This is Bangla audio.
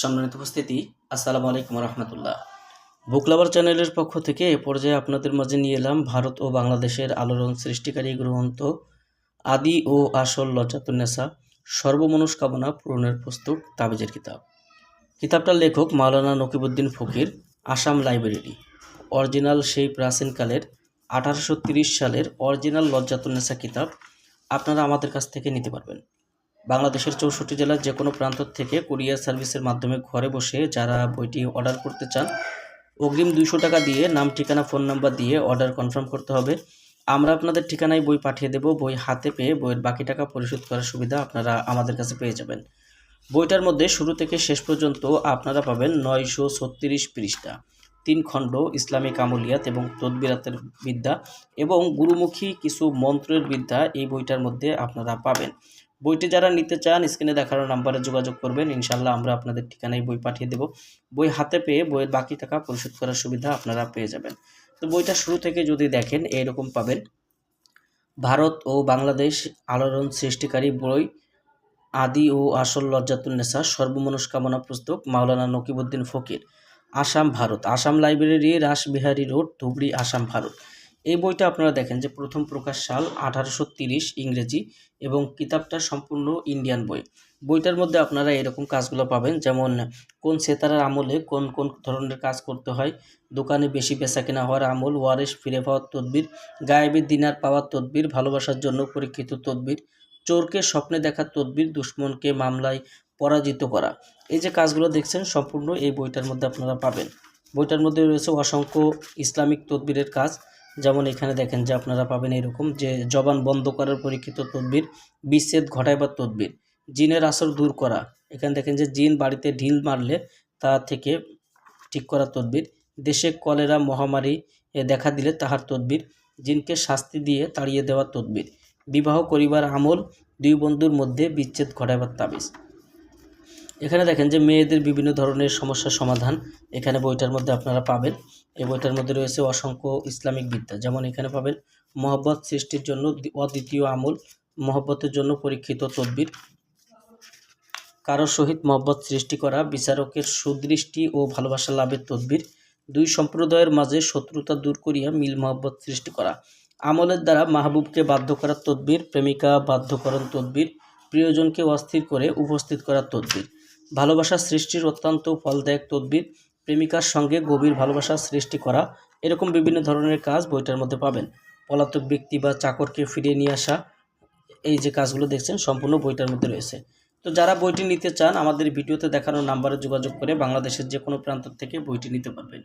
সম্মানিত উপস্থিতি, আসসালামু আলাইকুম রহমতুল্লাহ। বুক লাভার চ্যানেলের পক্ষ থেকে এ পর্যায়ে আপনাদের মাঝে নিয়ে এলাম ভারত ও বাংলাদেশের আলোড়ন সৃষ্টিকারী গ্রন্থ আদি ও আসল লজ্জাতুন্নেসা সর্বমনস্কামনা পূরণের পুস্তক, তাবিজের কিতাব। কিতাবটার লেখক মাওলানা নকিবুদ্দিন ফকির, আসাম লাইব্রেরি। অরিজিনাল সেই প্রাচীনকালের আঠারোশো সালের অরিজিনাল লজ্জাতুন্নেসা কিতাব আপনারা আমাদের কাছ থেকে নিতে পারবেন। বাংলাদেশের চৌষট্টি জেলার যে কোনো প্রান্ত থেকে কুরিয়ার সার্ভিসের মাধ্যমে ঘরে বসে যারা বইটি অর্ডার করতে চান, অগ্রিম দুইশো টাকা দিয়ে নাম, ঠিকানা, ফোন নাম্বার দিয়ে অর্ডার কনফার্ম করতে হবে। আমরা আপনাদের ঠিকানায় বই পাঠিয়ে দেব, বই হাতে পেয়ে বইয়ের বাকি টাকা পরিশোধ করার সুবিধা আপনারা আমাদের কাছে পেয়ে যাবেন। বইটার মধ্যে শুরু থেকে শেষ পর্যন্ত আপনারা পাবেন নয়শো ছত্রিশ পৃষ্ঠা, তিন খণ্ড, ইসলামিক আমলিয়াত এবং তদবিরাতের বিদ্যা এবং গুরুমুখী কিছু মন্ত্রের বিদ্যা এই বইটার মধ্যে আপনারা পাবেন। বইটি যারা নিতে চান স্ক্রিনে দেখানো নাম্বারে যোগাযোগ করবেন। ইনশাল্লাহ আমরা আপনাদের ঠিকানায় বই পাঠিয়ে দেব। বই হাতে পেয়ে বইয়ের বাকি টাকা পরিশোধ করার সুবিধা আপনারা পেয়ে যাবেন। তো বইটা শুরু থেকে যদি দেখেন, এইরকম পাবেন। ভারত ও বাংলাদেশ আলোড়ন সৃষ্টিকারী বই, আদি ও আসল লজ্জাতুন্নেসা সর্বমনস্কামনা পুস্তক, মাওলানা Nakibuddin Fakir, Assam Bharat. Assam library Rashbehari road, Dhubri, Assam Bharat. এই বইটা আপনারা দেখেন যে প্রথম প্রকাশ সাল আঠারোশো তিরিশ ইংরেজি এবং কিতাবটা সম্পূর্ণ ইন্ডিয়ান বই। বইটার মধ্যে আপনারা এরকম কাজগুলো পাবেন, যেমন কোন সেতারার আমলে কোন কোন ধরনের কাজ করতে হয়, দোকানে বেশি বেচা কেনা হওয়ার আমল ওয়ারেস ফিরে পাওয়ার তদবির গায়েবের দিনার পাওয়ার তদবির, ভালোবাসার জন্য পরীক্ষিত তদবির, চোরকে স্বপ্নে দেখার তদবির, দুশ্মনকে মামলায় পরাজিত করা। এই যে কাজগুলো দেখছেন, সম্পূর্ণ এই বইটার মধ্যে আপনারা পাবেন। বইটার মধ্যে রয়েছে অসংখ্য ইসলামিক তদবিরের কাজ যেমন এখানে দেখেন যে আপনারা পাবেন এরকম যে জবান বন্ধ করার পরীক্ষিত তদবির, বিচ্ছেদ ঘটাইবার তদবির, জিনের আসর দূর করা। এখানে দেখেন যে জিন বাড়িতে ঢিল মারলে তা থেকে ঠিক করার তদবির, দেশে কলেরা, মহামারী দেখা দিলে তাহার তদবির, জিনকে শাস্তি দিয়ে তাড়িয়ে দেওয়ার তদবির, বিবাহ করিবার আমল, দুই বন্ধুর মধ্যে বিচ্ছেদ ঘটাইবার তাবিজ। এখানে দেখেন যে মেয়েদের বিভিন্ন ধরনের সমস্যার সমাধান এখানে বইটার মধ্যে আপনারা পাবেন। এই বইটার মধ্যে রয়েছে অসংখ্য ইসলামিক বিদ্যা। যেমন এখানে পাবেন, মহব্বত সৃষ্টির জন্য অদ্বিতীয় আমল, মহব্বতের জন্য পরীক্ষিত তদবির কারোর সহিত মহব্বত সৃষ্টি করা, বিচারকের সুদৃষ্টি ও ভালোবাসা লাভের তদবির, দুই সম্প্রদায়ের মাঝে শত্রুতা দূর করিয়া মিল মহব্বত সৃষ্টি করা। আমলের দ্বারা মাহবুবকে বাধ্য করার তদবির, প্রেমিকা বাধ্যকরণ তদবির, প্রিয়জনকে অস্থির করে উপস্থিত করার তদবির। ভালোবাসা সৃষ্টির অত্যন্ত ফলদায়ক তদ্বির। প্রেমিকার সঙ্গে গভীর ভালোবাসা সৃষ্টি করা। এরকম বিভিন্ন ধরনের কাজ বইটার মধ্যে পাবেন। পলাতক ব্যক্তি বা চাকরকে ফিরিয়ে নিয়ে আসা। এই যে কাজগুলো দেখছেন, সম্পূর্ণ বইটার মধ্যে রয়েছে। তো যারা বইটি নিতে চান, আমাদের ভিডিওতে দেখানো নাম্বারে যোগাযোগ করে বাংলাদেশের যে কোনো প্রান্ত থেকে বইটি নিতে পারবেন।